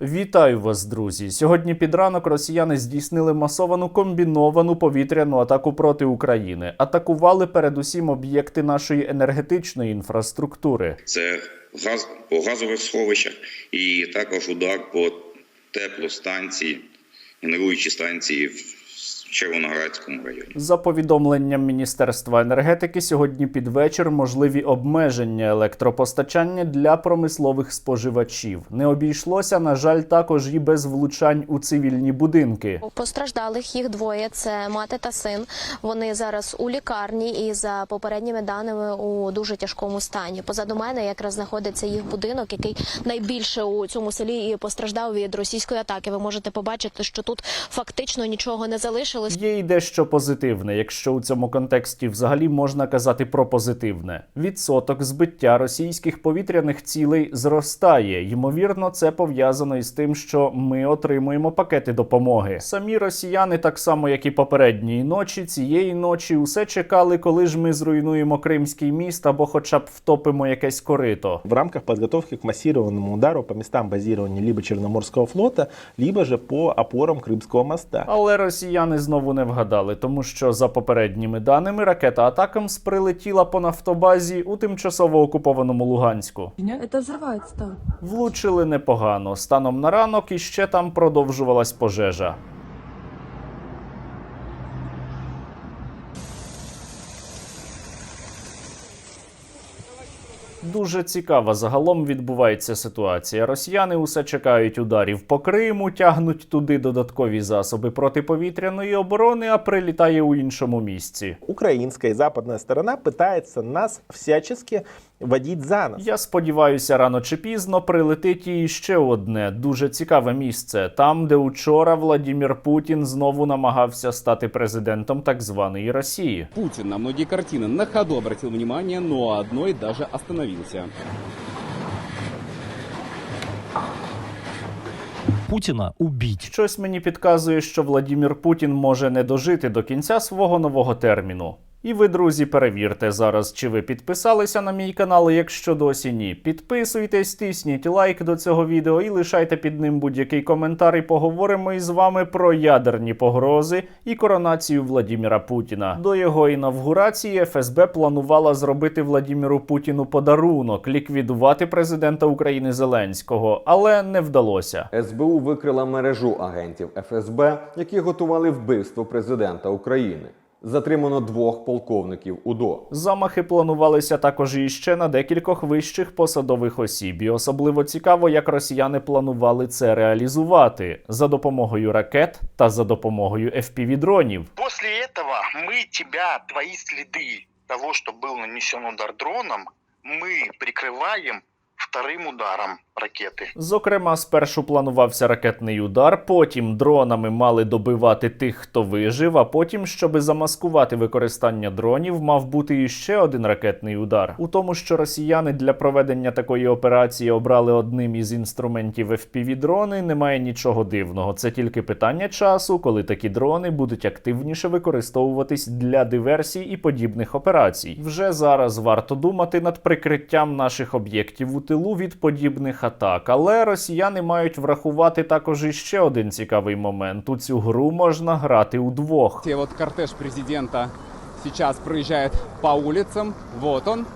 Вітаю вас, друзі! Сьогодні під ранок росіяни здійснили масовану комбіновану повітряну атаку проти України. Атакували передусім об'єкти нашої енергетичної інфраструктури. це газ по газових сховищах і також удар по теплостанції, генеруючі станції в Червоноградському районі. За повідомленням Міністерства енергетики, сьогодні під вечір можливі обмеження електропостачання для промислових споживачів. Не обійшлося, на жаль, також і без влучань у цивільні будинки. У Постраждалих їх двоє. Це мати та син. Вони зараз у лікарні і за попередніми даними у дуже тяжкому стані. Позаду мене якраз знаходиться їх будинок, який найбільше у цьому селі і постраждав від російської атаки. Ви можете побачити, що тут фактично нічого не залишилось. Є й дещо позитивне, якщо у цьому контексті взагалі можна казати про позитивне. Відсоток збиття російських повітряних цілей зростає. Ймовірно, це пов'язано із тим, що ми отримуємо пакети допомоги. Самі росіяни, так само як і попередньої ночі, цієї ночі усе чекали, коли ж ми зруйнуємо Кримський міст або, хоча б втопимо якесь корито. в рамках подготовки к массированному удару по местам базирования либо Черноморского флота, либо же по опорам Крымского моста. Але росіяни знову не вгадали, тому що за попередніми даними ракета Атакамс прилетіла по нафтобазі у тимчасово окупованому Луганську. Взрывается там. Влучили непогано. Станом на ранок іще там продовжувалась пожежа. Дуже цікава загалом відбувається ситуація. Росіяни усе чекають ударів по Криму, тягнуть туди додаткові засоби протиповітряної оборони, а прилітає у іншому місці. Украинская и западная сторона пытается нас всячески водить за нос. Я сподіваюся, рано чи пізно прилетить і ще одне дуже цікаве місце, там, де учора Владімір Путін знову намагався стати президентом так званої Росії. Путин на многие картины на ходу обратил внимание, но одной даже остановился. Путина убить. Щось мені підказує, що Владімір Путін може не дожити до кінця свого нового терміну. І ви, друзі, перевірте зараз, чи ви підписалися на мій канал. Якщо досі ні, підписуйтесь, тисніть лайк до цього відео і лишайте під ним будь-який коментар. І поговоримо із вами про ядерні погрози і коронацію Владіміра Путіна. До його інавгурації ФСБ планувала зробити Владіміру Путіну подарунок ліквідувати президента України Зеленського, але не вдалося. СБУ викрила мережу агентів ФСБ, які готували вбивство президента України Затримано двох полковників УДО. Замахи планувалися також і ще на декількох вищих посадових осіб. І особливо цікаво, як росіяни планували це реалізувати за допомогою ракет та за допомогою FPV-дронів. После этого мы тебя, твои следы того, что был нанесен удар дроном, мы прикрываем вторым ударом ракеты. Зокрема, спершу планувався ракетний удар, потім дронами мали добивати тих, хто вижив. А потім, щоби замаскувати використання дронів, мав бути іще один ракетний удар. У тому, що росіяни для проведення такої операції обрали одним із інструментів FPV-дрони, немає нічого дивного. Це тільки питання часу, коли такі дрони будуть активніше використовуватись для диверсій і подібних операцій. Вже зараз варто думати над прикриттям наших об'єктів у тилу від подібних атак. Але росіяни мають врахувати також іще один цікавий момент: у цю гру можна грати удвох. И от кортеж президента зараз проїжджає по вулицям. вот он.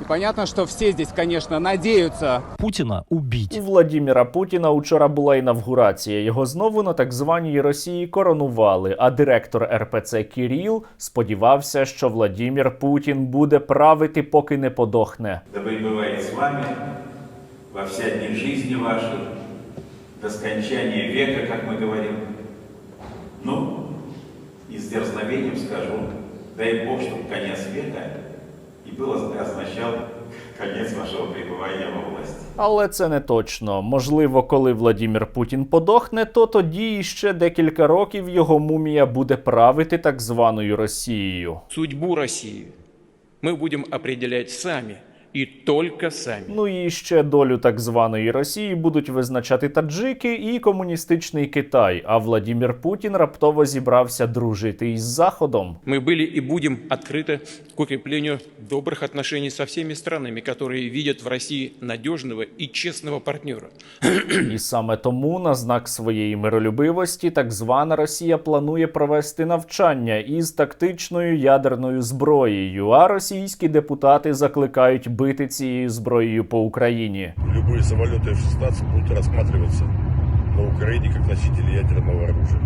И понятно, что все здесь, конечно, надеются Путина убить. У Владіміра Путіна учора була інавгурація. Його знову на так званій Росії коронували. А директор РПЦ Кіріл сподівався, що Владімір Путін буде правити, поки не подохне. да пребывает с вами во все дни жизни вашей, до скончания века, как мы говорим. Ну, и с дерзновением скажу, дай Бог, чтобы конец века и был означал конец вашего пребывания во власти. Але це не точно. Можливо, коли Владімір Путін подохне, то тоді ще декілька років його мумія буде правити так званою Росією. Судьбу России мы будем определять сами и только сами. Ну і ще долю так званої Росії будуть визначати таджики і комуністичний Китай. А Владімір Путін раптово зібрався дружити із Заходом. Мы были и будем открыты к укреплению добрых отношений со всеми странами, которые видят в России надежного и честного партнера. І саме тому на знак своєї миролюбивості так звана Росія планує провести навчання із тактичною ядерною зброєю. А російські депутати закликають бити цією зброєю по Україні. Любые самолеты F-16 будут рассматриваться на Украине как носители ядерного оружия.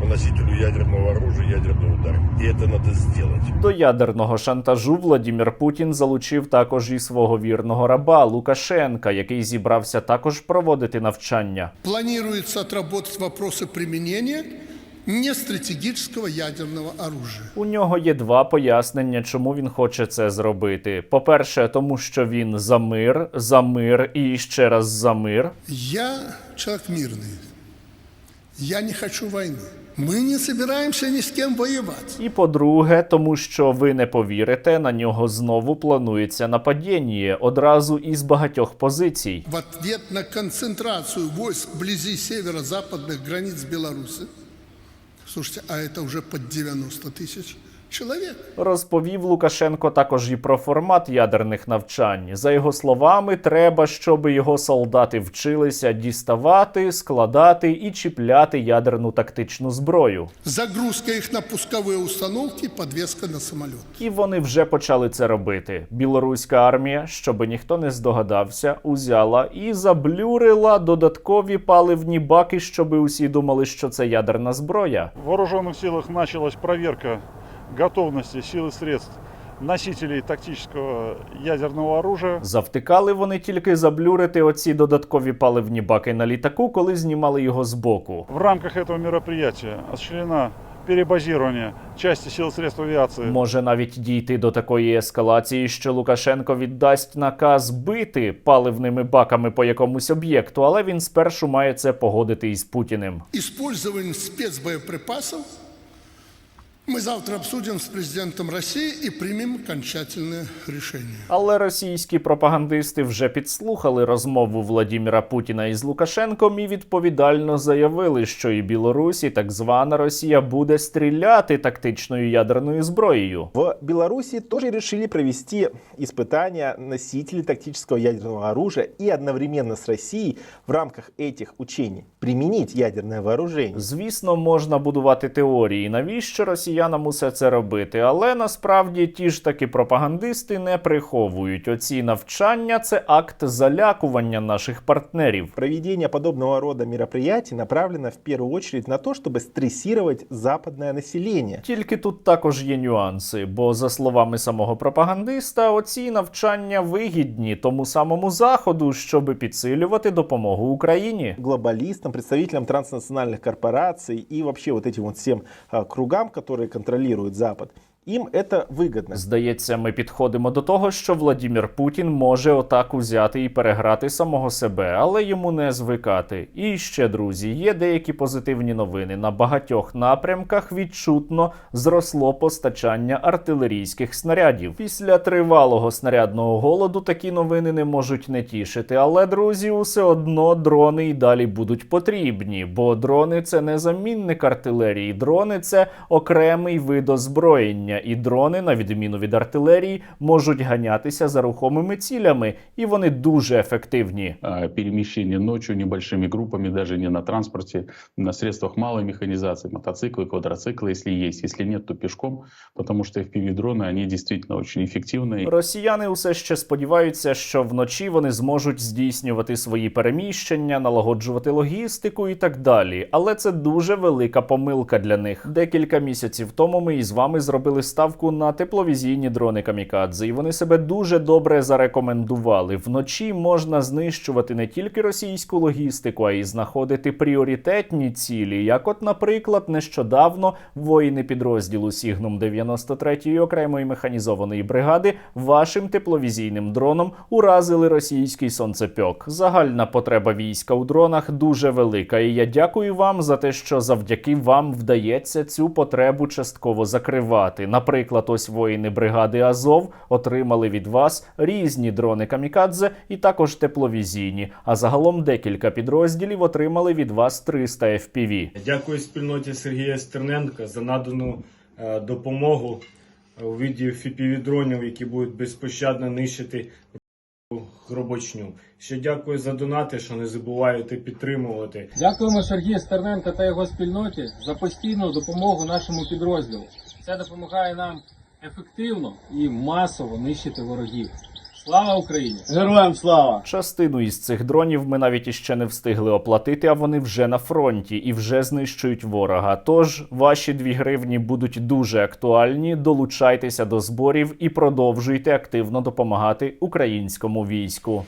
По носителю ядерного оружия ядерный удар. И это надо сделать. До ядерного шантажу Владімір Путін залучив також і свого вірного раба Лукашенка, який зібрався також проводити навчання. Планируется отработать вопросы применения нестратегического ядерного оружия. У нього є два пояснення, чому він хоче це зробити. По-перше, тому що він за мир, за мир і ще раз за мир. Я человек мирный. Я не хочу войны. Мы не собираемся ни с кем воевать. І по-друге, тому що ви не повірите, на нього знову планується нападіння одразу із багатьох позицій. В ответ на концентрацию войск вблизи северо-западных границ Беларуси, слушайте, а это уже под 90 тысяч человек. Розповів Лукашенко також і про формат ядерних навчань. За його словами, треба, щоб його солдати вчилися діставати, складати і чіпляти ядерну тактичну зброю. Загрузка их на пусковые установки, подвеска на самолет. І вони вже почали це робити. Білоруська армія, щоби ніхто не здогадався, узяла і заблюрила додаткові паливні баки, щоби усі думали, що це ядерна зброя. В вооруженных силах началась проверка готовности сил и средств носителей тактического ядерного оружия. Завтикали вони тільки заблюрити оці додаткові паливні баки на літаку, коли знімали його з боку. В рамках этого мероприятия осуществлено перебазирование части сил средств авиации Може навіть дійти до такої ескалації, що Лукашенко віддасть наказ бити паливними баками по якомусь об'єкту, але він спершу має це погодити із Путіним. Использование спецбоеприпасов мы завтра обсудим с президентом России и примем окончательное решение. Але російські пропагандисти вже підслухали розмову Владіміра Путіна із Лукашенком і відповідально заявили, що і Білорусі так звана Росія буде стріляти тактичною ядерною зброєю. В Беларуси тоже решили провести испытания носителей тактического ядерного оружия и одновременно с Россией в рамках этих учений применить ядерное вооружение. Звісно, можна будувати теорії, навіщо росіянам усе це робити, але насправді ті ж таки пропагандисти не приховують. Оці навчання це акт залякування наших партнерів. Проведение подобного рода мероприятий направлено в первую очередь на то, чтобы стрессировать западное население. Тільки тут також є нюанси, бо за словами самого пропагандиста, оці навчання вигідні тому самому заходу, щоби підсилювати допомогу Україні. Глобалистам, представителям транснациональных корпораций и вообще вот этим вот всем а, кругам, которые контролирует Запад, им это выгодно. Здається, ми підходимо до того, що Владімір Путін може отак узяти і переграти самого себе, але йому не звикати. І ще, друзі, є деякі позитивні новини. На багатьох напрямках відчутно зросло постачання артилерійських снарядів. Після тривалого снарядного голоду такі новини не можуть не тішити. Але, друзі, усе одно дрони і далі будуть потрібні, бо дрони це не замінник артилерії. Дрони це окремий вид озброєння, і дрони, на відміну від артилерії, можуть ганятися за рухомими цілями, і вони дуже ефективні. а, перемещение ночью небольшими группами, даже не на транспорте, на средствах малой механизации, мотоциклы, квадроциклы, если есть. Если нет, то пешком, потому что FPV-дроны, они действительно очень эффективные. Росіяни усе ще сподіваються, що вночі вони зможуть здійснювати свої переміщення, налагоджувати логістику і так далі. Але це дуже велика помилка для них. Декілька місяців тому ми із вами зробили ставку на тепловізійні дрони камікадзе, і вони себе дуже добре зарекомендували. Вночі можна знищувати не тільки російську логістику, а й знаходити пріоритетні цілі, як, от, наприклад, нещодавно воїни підрозділу Сігнум 93-ї окремої механізованої бригади вашим тепловізійним дроном уразили російський сонцепьок. Загальна потреба війська у дронах дуже велика, і я дякую вам за те, що завдяки вам вдається цю потребу частково закривати. Наприклад, ось воїни бригади Азов отримали від вас різні дрони камікадзе і також тепловізійні. А загалом декілька підрозділів отримали від вас 300 FPV. Дякую спільноті Сергія Стерненка за надану е, допомогу у віді FPV-дронів, які будуть безпощадно нищити гробочню. Ще дякую за донати, що не забуваєте підтримувати. Дякуємо Сергію Стерненка та його спільноті за постійну допомогу нашому підрозділу. Це допомагає нам ефективно і масово нищити ворогів. Слава Україні! Героям слава! Частину із цих дронів ми навіть іще не встигли оплатити, а вони вже на фронті і вже знищують ворога. Тож ваші дві гривні будуть дуже актуальні. Долучайтеся до зборів і продовжуйте активно допомагати українському війську.